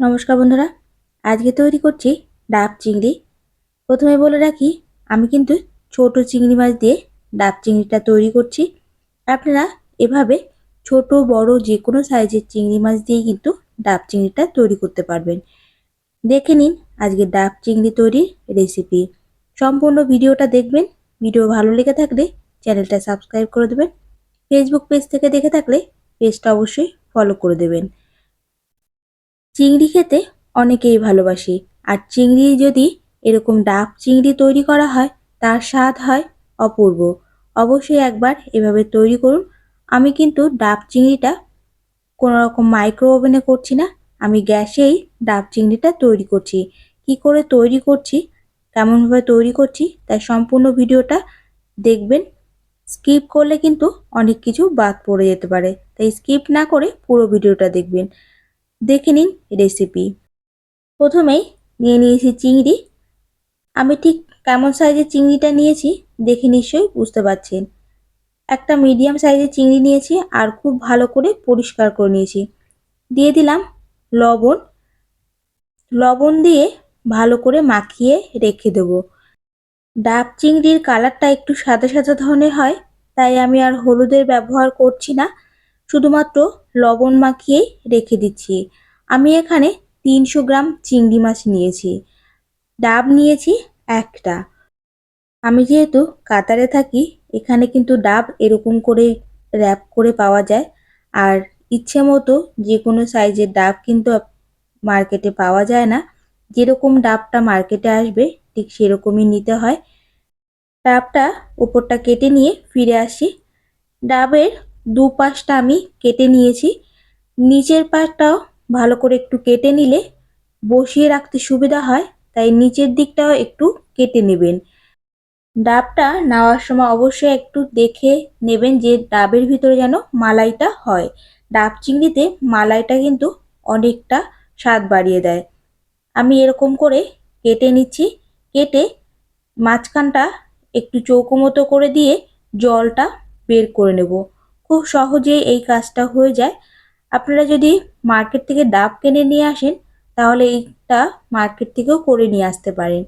নমস্কার বন্ধুরা, আজকে তৈরি করছি ডাব চিংড়ি। প্রথমে বলে রাখি, আমি কিন্তু ছোট চিংড়ি মাছ দিয়ে ডাব চিংড়িটা তৈরি করছি। আপনারা এভাবে ছোট, বড় যে কোনো সাইজের চিংড়ি মাছ দিয়ে কিন্তু ডাব চিংড়িটা তৈরি করতে পারবেন। দেখে নিন আজকে ডাব চিংড়ি তৈরির রেসিপি। সম্পূর্ণ ভিডিওটা দেখবেন, ভিডিও ভালো লেগে থাকলে চ্যানেলটা সাবস্ক্রাইব করে দেবেন। ফেসবুক পেজ থেকে দেখে থাকলে পেজটা অবশ্যই ফলো করে দেবেন। চিংড়ি খেতে অনেকেই ভালোবাসি। আর চিংড়ি যদি এরকম ডাব চিংড়ি তৈরি করা হয়, তার স্বাদ হয় অপূর্ব। অবশ্যই একবার এভাবে তৈরি করুন। আমি কিন্তু ডাব চিংড়িটা কোনো রকম মাইক্রো ওভেনে করছি না। আমি গ্যাসেই ডাব চিংড়িটা তৈরি করছি। কি করে তৈরি করছি, কেমনভাবে তৈরি করছি তাই সম্পূর্ণ ভিডিওটা দেখবেন। স্কিপ করলে কিন্তু অনেক কিছু বাদ পড়ে যেতে পারে। তাই স্কিপ না করে পুরো ভিডিওটা দেখবেন। দেখে নিন রেসিপি প্রথমেই নিয়ে নিয়েছি চিংড়ি। আমি ঠিক কেমন সাইজের চিংড়িটা নিয়েছি দেখে নিশ্চয়ই বুঝতে পারছেন। একটা মিডিয়াম সাইজের চিংড়ি নিয়েছি আর খুব ভালো করে পরিষ্কার করে নিয়েছি। দিয়ে দিলাম লবণ। লবণ দিয়ে ভালো করে মাখিয়ে রেখে দেবো। ডাব চিংড়ির কালারটা একটু সাদা সাদা ধরনের হয়, তাই আমি আর হলুদের ব্যবহার করছি না। শুধুমাত্র লবণ মাখিয়েই রেখে দিচ্ছি। আমি এখানে তিনশো গ্রাম চিংড়ি মাছ নিয়েছি। ডাব নিয়েছি একটা। আমি যেহেতু কাতারে থাকি, এখানে কিন্তু ডাব এরকম করে র্যাপ করে পাওয়া যায়। আর ইচ্ছে মতো যে কোনো সাইজের ডাব কিন্তু মার্কেটে পাওয়া যায় না। যেরকম ডাবটা মার্কেটে আসবে, ঠিক সেরকমই নিতে হয়। ডাবটা ওপরটা কেটে নিয়ে ফিরে আসি। ডাবের দু পাশটা আমি কেটে নিয়েছি। নিচের পাশটাও ভালো করে একটু কেটে নিলে বসিয়ে রাখতে সুবিধা হয়, তাই নিচের দিকটাও একটু কেটে নেবেন। ডাবটা নেওয়ার সময় অবশ্যই একটু দেখে নেবেন যে ডাবের ভিতরে যেন মালাইটা হয়। ডাব চিংড়িতে মালাইটা কিন্তু অনেকটা স্বাদ বাড়িয়ে দেয়। আমি এরকম করে কেটে নিচ্ছি। কেটে মাঝখানটা একটু চৌকো মতো করে দিয়ে জলটা বের করে নেব। খুব সহজেই এই কাজটা হয়ে যায়। আপনারা যদি মার্কেট থেকে ডাব কিনে নিয়ে আসেন, তাহলে এইটা মার্কেট থেকেও করে নিয়ে আসতে পারেন।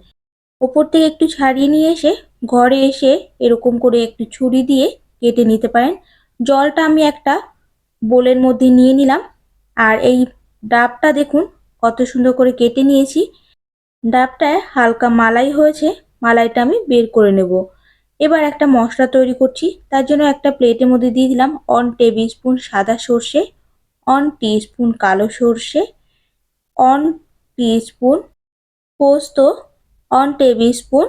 ওপর থেকে একটু ছাড়িয়ে নিয়ে এসে, ঘরে এসে এরকম করে একটু ছুরি দিয়ে কেটে নিতে পারেন। জলটা আমি একটা বোলের মধ্যে নিয়ে নিলাম। আর এই ডাবটা দেখুন, কত সুন্দর করে কেটে নিয়েছি। ডাবটায় হালকা মালাই হয়েছে, মালাইটা আমি বের করে নেব। এবার একটা মশলা তৈরি করছি। তার জন্য একটা প্লেটের মধ্যে দিয়ে দিলাম অন টেবিল স্পুন সাদা সর্ষে অন স্পুন কালো সর্ষে অন স্পুন পোস্ত অন টেবিল স্পুন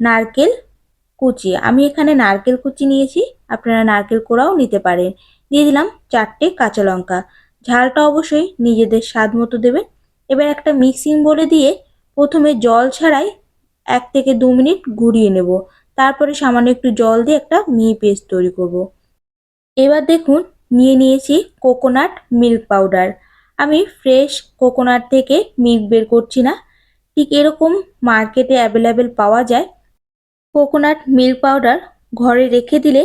নারকেল কুচি। আমি এখানে নারকেল কুচি নিয়েছি, আপনারা নারকেল কোড়াও নিতে পারেন। দিয়ে দিলাম চারটে কাঁচা লঙ্কা। ঝালটা অবশ্যই নিজেদের স্বাদ মতো দেবেন। এবার একটা মিক্সিং বলে দিয়ে প্রথমে জল ছাড়াই এক থেকে দু মিনিট ঘুরিয়ে নেব। তারপরে সামান্য একটু জল দিয়ে একটা মিহি পেস্ট তৈরি করব। এবার দেখুন, নিয়ে নিয়েছি কোকোনাট মিল্ক পাউডার। আমি ফ্রেশ কোকোনাট থেকে মিল্ক বের করছি না। ঠিক এরকম মার্কেটে অ্যাভেলেবেল পাওয়া যায়। কোকোনাট মিল্ক পাউডার ঘরে রেখে দিলে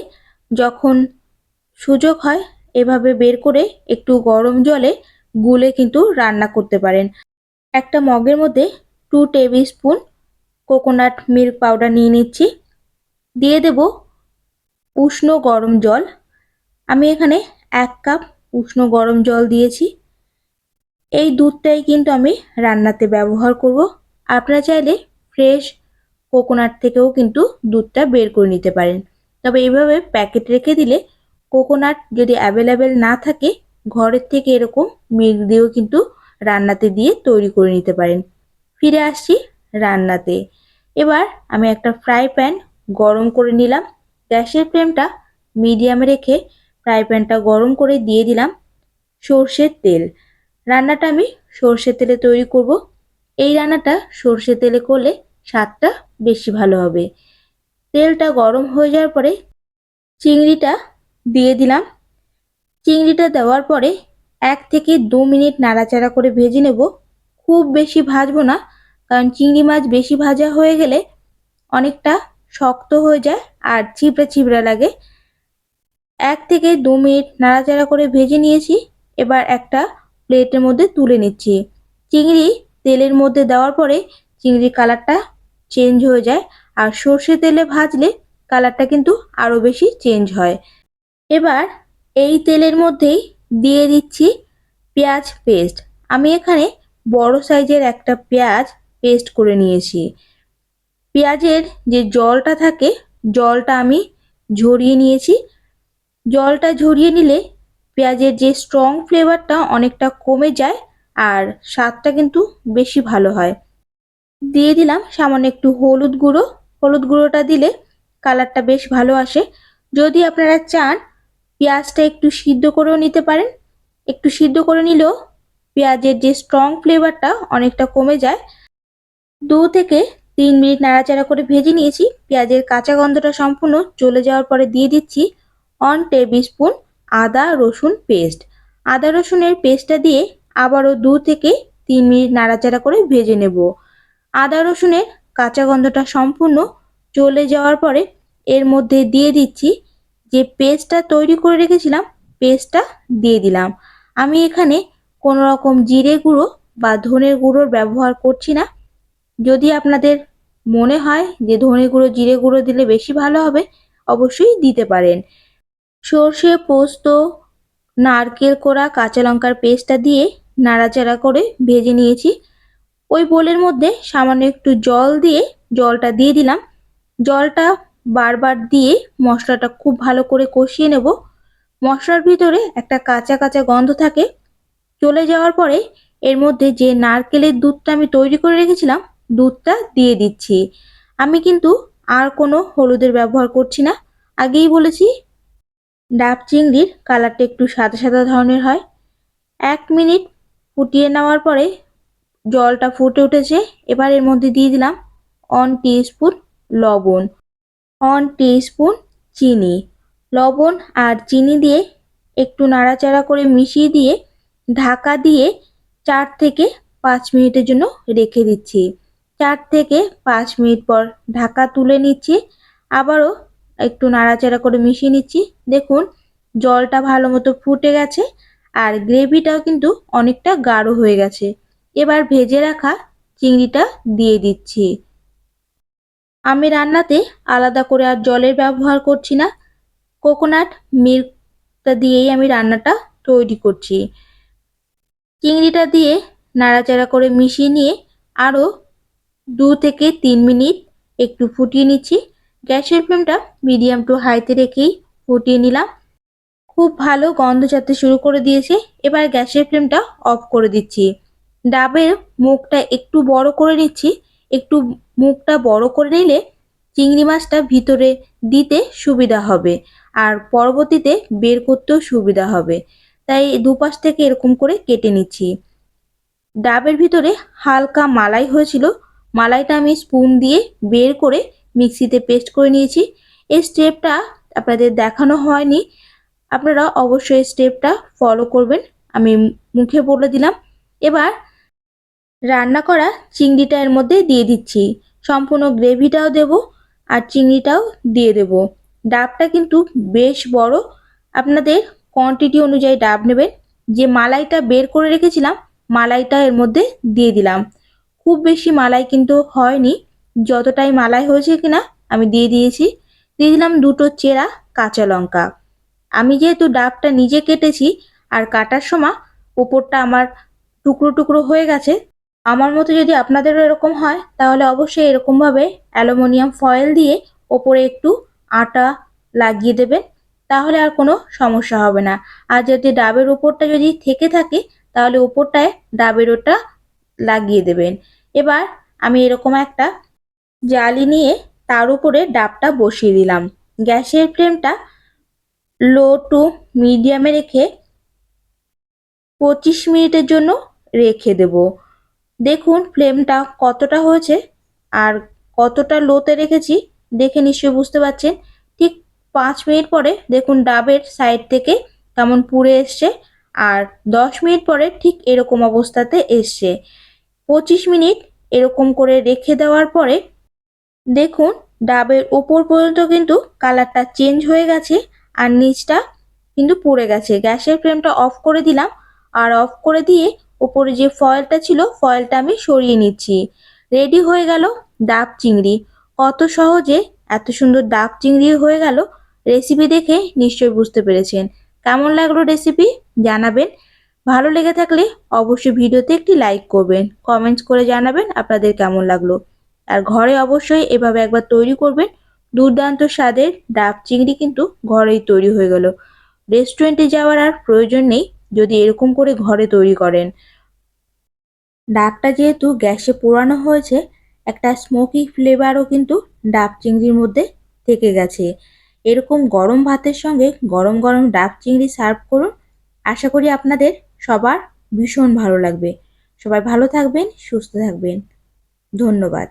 যখন সুযোগ হয়, এভাবে বের করে একটু গরম জলে গুলে কিন্তু রান্না করতে পারেন। একটা মগের মধ্যে two tablespoon coconut milk powder নিয়ে নিচ্ছি। দিয়ে দেব উষ্ণ গরম জল। আমি এখানে এক কাপ উষ্ণ গরম জল দিয়েছি। এই দুধটাই কিন্তু আমি রান্নাতে ব্যবহার করব। আপনারা চাইলে ফ্রেশ কোকোনাট থেকেও কিন্তু দুধটা বের করে নিতে পারেন। তবে এইভাবে প্যাকেট রেখে দিলে কোকোনাট যদি অ্যাভেলেবেল না থাকে, ঘরের থেকে এরকম মিল্ক দিয়েও কিন্তু রান্নাতে দিয়ে তৈরি করে নিতে পারেন। ফিরে আসছি রান্নাতে। এবার আমি একটা ফ্রাই প্যান গরম করে নিলাম। গ্যাসের ফ্লেমটা মিডিয়ামে রেখে ফ্রাই প্যানটা গরম করে দিয়ে দিলাম সর্ষের তেল। রান্নাটা আমি সর্ষের তেলে তৈরি করব। এই রান্নাটা সর্ষে তেলে করলে স্বাদটা বেশি ভালো হবে। তেলটা গরম হয়ে যাওয়ার পরে চিংড়িটা দিয়ে দিলাম। চিংড়িটা দেওয়ার পরে এক থেকে দু মিনিট নাড়াচাড়া করে ভেজে নেব। খুব বেশি ভাজবো না, কারণ চিংড়ি মাছ বেশি ভাজা হয়ে গেলে অনেকটা শক্ত হয়ে যায় আর চিপড়া চিপড়া লাগে। এক থেকে দু মিনিট নাড়াচাড়া করে ভেজে নিয়েছি। এবার একটা প্লেটের মধ্যে তুলে নিচ্ছি। চিংড়ি তেলের মধ্যে দেওয়ার পরে চিংড়ির কালারটা চেঞ্জ হয়ে যায় আর সর্ষে তেলে ভাজলে কালারটা কিন্তু আরও বেশি চেঞ্জ হয়। এবার এই তেলের মধ্যেই দিয়ে দিচ্ছি পেঁয়াজ পেস্ট। আমি এখানে বড় সাইজের একটা পেঁয়াজ পেস্ট করে নিয়েছি। পেঁয়াজের যে জলটা থাকে, জলটা আমি ঝরিয়ে নিয়েছি। জলটা ঝরিয়ে নিলে পেঁয়াজের যে স্ট্রং ফ্লেভারটা অনেকটা কমে যায় আর স্বাদটা কিন্তু বেশি ভালো হয়। দিয়ে দিলাম সামান্য একটু হলুদ গুঁড়ো। হলুদ গুঁড়োটা দিলে কালারটা বেশ ভালো আসে। যদি আপনারা চান পেঁয়াজটা একটু সিদ্ধ করেও নিতে পারেন। একটু সিদ্ধ করে নিলেও পেঁয়াজের যে স্ট্রং ফ্লেভারটা অনেকটা কমে যায়। দু থেকে তিন মিনিট নাড়াচাড়া করে ভেজে নিয়েছি। পেঁয়াজের কাঁচা গন্ধটা সম্পূর্ণ চলে যাওয়ার পরে দিয়ে দিচ্ছি অন টেবিল স্পুন আদা রসুন পেস্ট আদা রসুনের পেস্টটা দিয়ে আবারও দু থেকে তিন মিনিট নাড়াচাড়া করে ভেজে নেব। আদা রসুনের কাঁচা গন্ধটা সম্পূর্ণ চলে যাওয়ার পরে এর মধ্যে দিয়ে দিচ্ছি যে পেস্টটা তৈরি করে রেখেছিলাম পেস্টটা দিয়ে দিলাম। আমি এখানে কোনো রকম জিরে গুঁড়ো বা ধনের গুঁড়োর ব্যবহার করছি না। যদি আপনাদের মনে হয় যে ধনে গুঁড়ো, জিরে গুঁড়ো দিলে বেশি ভালো হবে, অবশ্যই দিতে পারেন। সর্ষে, পোস্ত, নারকেল কোড়া, কাঁচা লঙ্কার পেস্টটা দিয়ে নাড়াচাড়া করে ভেজে নিয়েছি। ওই বোলের মধ্যে সামান্য একটু জল দিয়ে, জলটা দিয়ে দিলাম। জলটা বারবার দিয়ে মশলাটা খুব ভালো করে কষিয়ে নেব। মশলার ভিতরে একটা কাঁচা কাঁচা গন্ধ থাকে। চলে যাওয়ার পরে এর মধ্যে যে নারকেলের দুধটা আমি তৈরি করে রেখেছিলাম দুধটা দিয়ে দিচ্ছি। আমি কিন্তু আর কোনো হলুদের ব্যবহার করছি না। আগেই বলেছি, ডাব চিংড়ির কালারটা একটু সাদা সাদা ধরনের হয়। এক মিনিট ফুটিয়ে নেওয়ার পরে জলটা ফুটে উঠেছে। এবার এর মধ্যে দিয়ে দিলাম অন স্পুন লবণ অন স্পুন চিনি। লবণ আর চিনি দিয়ে একটু নাড়াচাড়া করে মিশিয়ে দিয়ে ঢাকা দিয়ে চার থেকে পাঁচ মিনিটের জন্য রেখে দিচ্ছি। চার থেকে পাঁচ মিনিট পর ঢাকা তুলে নিচ্ছি। আবারও একটু নাড়াচাড়া করে মিশিয়ে নিচ্ছি। দেখুন, জলটা ভালো মতো ফুটে গেছে আর গ্রেভিটাও কিন্তু অনেকটা গাঢ় হয়ে গেছে। এবার ভেজে রাখা চিংড়িটা দিয়ে দিচ্ছি। আমি রান্নাতে আলাদা করে আর জলের ব্যবহার করছি না। কোকোনাট মিল্কটা দিয়েই আমি রান্নাটা তৈরি করছি। চিংড়িটা দিয়ে নাড়াচাড়া করে মিশিয়ে নিয়ে আরও দু থেকে তিন মিনিট একটু ফুটিয়ে নিচ্ছি। গ্যাসের ফ্লেমটা মিডিয়াম টু হাইতে রেখেই ফুটিয়ে নিলাম। খুব ভালো গন্ধ ছাড়তে শুরু করে দিয়েছে, এবার গ্যাসের ফ্লেমটা অফ করে দিচ্ছি। ডাবের মুখটা একটু বড় করে নিচ্ছি। একটু মুখটা বড় করে নিলে চিংড়ি মাছটা ভিতরে দিতে সুবিধা হবে আর পরবর্তীতে বের করতেও সুবিধা হবে। তাই দুপাশ থেকে এরকম করে কেটে নিচ্ছি। ডাবের ভিতরে হালকা মালাই হয়েছিল মালাইটা আমি স্পুন দিয়ে বের করে মিক্সিতে পেস্ট করে নিয়েছি। এই স্টেপটা আপনাদের দেখানো হয়নি। আপনারা অবশ্যই স্টেপটা ফলো করবেন। আমি মুখে বলে দিলাম। এবার রান্না করা চিংড়িটা এর মধ্যে দিয়ে দিচ্ছি। সম্পূর্ণ গ্রেভিটাও দেব আর চিংড়িটাও দিয়ে দেব। ডাবটা কিন্তু বেশ বড়। আপনাদের কোয়ান্টিটি অনুযায়ী ডাব নেবেন। যে মালাইটা বের করে রেখেছিলাম, মালাইটা এর মধ্যে দিয়ে দিলাম। খুব বেশি মালাই কিন্তু হয়নি। যতটাই মালাই হয়েছে কিনা আমি দিয়ে দিয়েছি। দিয়ে দিলাম দুটো চেরা কাঁচা লঙ্কা। আমি যেহেতু ডাবটা নিজে কেটেছি আর কাটার সময় ওপরটা আমার টুকরো টুকরো হয়ে গেছে, আমার মতো যদি আপনাদেরও এরকম হয়, তাহলে অবশ্যই এরকমভাবে অ্যালুমিনিয়াম ফয়েল দিয়ে ওপরে একটু আটা লাগিয়ে দেবেন, তাহলে আর কোনো সমস্যা হবে না। আর যদি ডাবের ওপরটা যদি থেকে থাকে, তাহলে ওপরটায় ডাবের ওটা লাগিয়ে দেবেন। এবার আমি এরকম একটা জালি নিয়ে তার উপরে ডাবটা বসিয়ে দিলাম। গ্যাসের ফ্লেমটা লো টু মিডিয়ামে রেখে পঁচিশ মিনিটের জন্য রেখে দেব। দেখুন ফ্লেমটা কতটা হয়েছে আর কতটা লোতে রেখেছি, দেখে নিশ্চয়ই বুঝতে পারছেন। ঠিক পাঁচ মিনিট পরে দেখুন ডাবের সাইড থেকে কেমন পুড়ে এসছে আর দশ মিনিট পরে ঠিক এরকম অবস্থাতে এসছে। পঁচিশ মিনিট এরকম করে রেখে দেওয়ার পরে দেখুন ডাবের ওপর পর্যন্ত কিন্তু কালারটা চেঞ্জ হয়ে গেছে আর নিচটা কিন্তু পুড়ে গেছে। গ্যাসের ফ্লেমটা অফ করে দিলাম আর অফ করে দিয়ে ওপরে যে ফয়েলটা ছিল, ফয়েলটা আমি সরিয়ে নিচ্ছি। রেডি হয়ে গেল ডাব চিংড়ি। কত সহজে এত সুন্দর ডাব চিংড়ি হয়ে গেল। রেসিপি দেখে নিশ্চয়ই বুঝতে পেরেছেন। কেমন লাগল রেসিপি? জানাবেন। ভালো লেগে থাকলে অবশ্যই ভিডিওতে একটি লাইক করবেন কমেন্টস করে জানাবেন আপনাদের কেমন লাগল। আর ঘরে অবশ্যই এভাবে একবার তৈরি করবেন, দুর্দান্ত স্বাদের ডাব চিংড়ি কিন্তু ঘরেই তৈরি হয়ে গেল। রেস্টুরেন্টে যাওয়ার আর প্রয়োজন নেই, যদি এরকম করে ঘরে তৈরি করেন। ডাবটা যেহেতু গ্যাসে পোড়ানো হয়েছে, একটা স্মোকি ফ্লেভারও কিন্তু ডাব চিংড়ির মধ্যে থেকে গেছে। এরকম গরম ভাতের সঙ্গে গরম গরম ডাব চিংড়ি সার্ভ করুন। আশা করি আপনাদের সবার ভীষণ ভালো লাগবে। সবাই ভালো থাকবেন সুস্থ থাকবেন। ধন্যবাদ।